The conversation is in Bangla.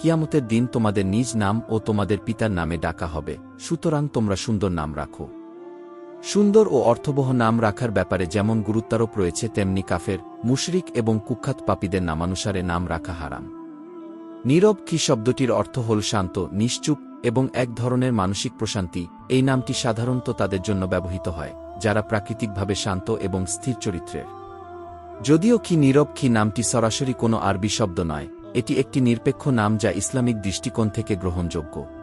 কিয়ামতের দিন তোমাদের নিজ নাম ও তোমাদের পিতার নামে ডাকা হবে, সুতরাং তোমরা সুন্দর নাম রাখো। সুন্দর ও অর্থবহ নাম রাখার ব্যাপারে যেমন গুরুত্বারোপ রয়েছে, তেমনি কাফের, মুশরিক এবং কুখ্যাত পাপীদের নামানুসারে নাম রাখা হারাম। নীরব কি শব্দটির অর্থ হল শান্ত, নিশ্চুপ এবং এক ধরনের মানসিক প্রশান্তি, এই নামটি সাধারণত তাদের জন্য ব্যবহৃত হয়, যারা প্রাকৃতিকভাবে শান্ত এবং স্থির চরিত্রের। যদিও কি নীরব কি নামটি সরাসরি কোনো আরবি শব্দ নয় এটি একটি নিরপেক্ষ নাম যা ইসলামিক দৃষ্টিকোণ থেকে গ্রহণযোগ্য।